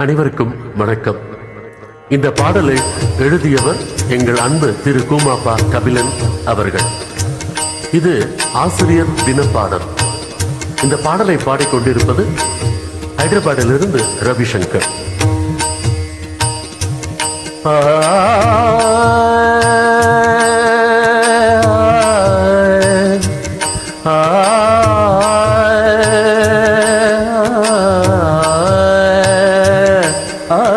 அனைவருக்கும் வணக்கம் இந்த பாடலை எழுதியவர் எங்கள் அன்பு திரு கூமாப்பா கபிலன் அவர்கள் இது ஆசிரியர் தின பாடல் இந்த பாடலை பாடிக்கொண்டிருப்பது ஹைதராபாத்திலிருந்து ரவிசங்கர் ஆண்டவன்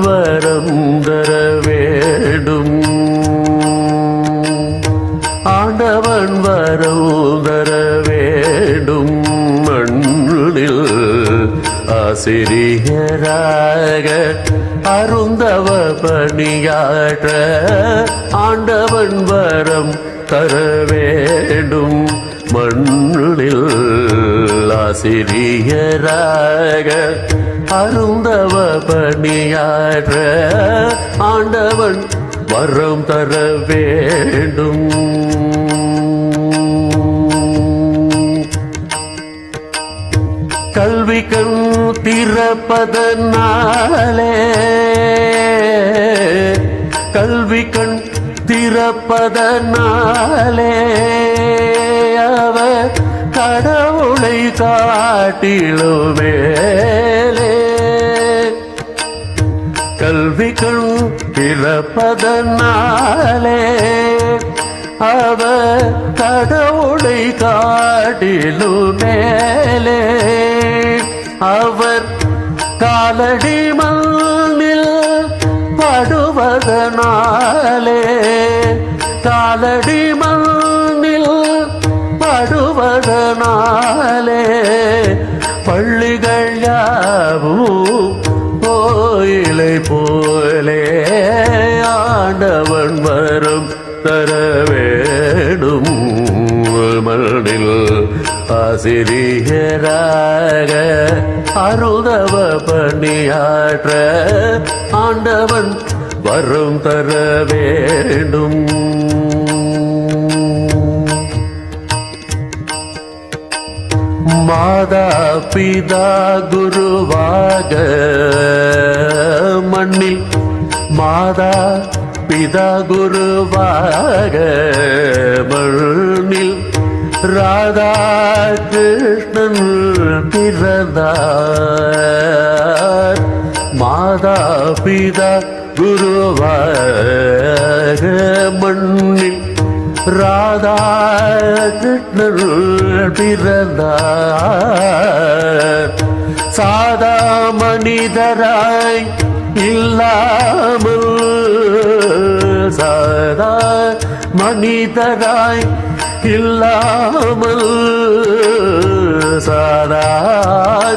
வரம் தர வேண்டும். ஆண்டவன் வரம் தர வேண்டும். மண்ணில் ஆசிரியராக அருந்தவ பணியாற்ற ஆண்டவன் வரம் தர வேண்டும். மண்ணில் ஆசிரியராக அருந்தவ பணியாற்ற ஆண்டவன் வரம் தர வேண்டும். கல்வி கண் திறப்பதனாலே கல்வி கண் திறப்பதனாலே அவர் கடவுளை காட்டிலும் கல்வி கண் திறப்பதனாலே அவர் கடவுளை காட்டிலும் மேலே. அவர் காலடி மண்ணில் படுவதனாலே. காலடி மண்ணில் படுவதனால் ஆண்டவன் வரும் தர வேணும். மண்ணில் ஆசிரியராக அருதவ பணியாற்ற ஆண்டவன் வரும் தர வேண்டும். மாதா பிதா குருவாக மண்ணில் மாதா பிதா குருவாக மண்ணில் ராதா கிருஷ்ணன் பிறந்தார். மாதா பிதா குருவாக மண்ணில் ராதா கிருஷ்ணன் பிறந்தார். சாதா மனிதராய் இல்லாமல் சாதா மனிதராய் இல்லாமல். சாதா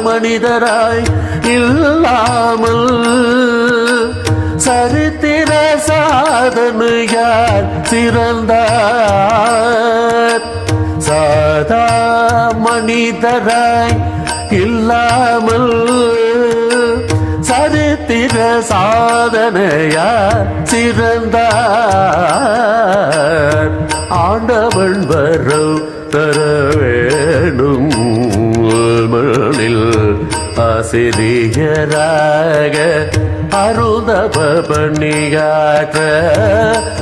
மனிதராய் இல்லாமல். சரித்திர சாதனையார் சிறந்தார்? சாதா மனிதராய் இல்லாமல். சாதனையார் சிறந்தார். ஆண்டவன் வரும் தர வேணும் மண்ணில் ஆசிரியராக அருதப பணியாற்ற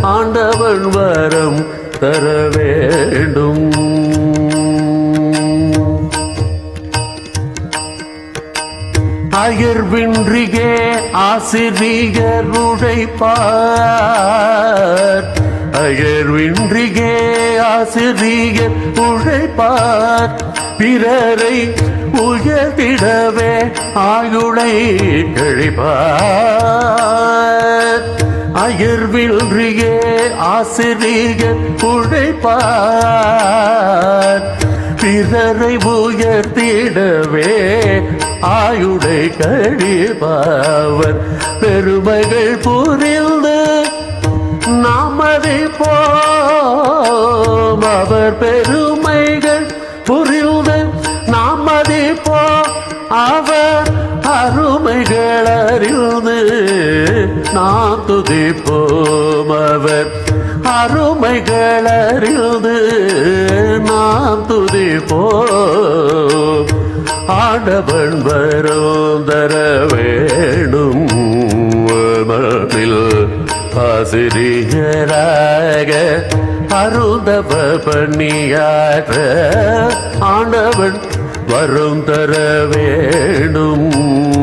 ஆண்டவன் வரம் தர வேண்டும் அயர்வின்றியே ஆசிரியர் உழைப்பார் அயர்வின்றியே ஆசிரியர் உழைப்பார் பிறரை உயர்த்திடவே ஆயுளை கழிப்பார். அயர்வின்றியே ஆசிரியர் உழைப்பார் பிறரை உயர்த்திடவே ஆயுடை கழிப்பவர். பெருமைகள் புரிந்து நாமதை போம். அவர் பெருமைகள் புரிந்து நாமதை போ அவர் அருமைகள் அறிந்து நாம் துதிப்போம். அவர் அருமைகள் அறிந்து நாம் துதிப்போம். ஆடவன் வரோதர வேணும் மனதில். ஆசிரியராக அருந்தவ பணியாற்ற ஆண்டவன் வரும் தர வேணும்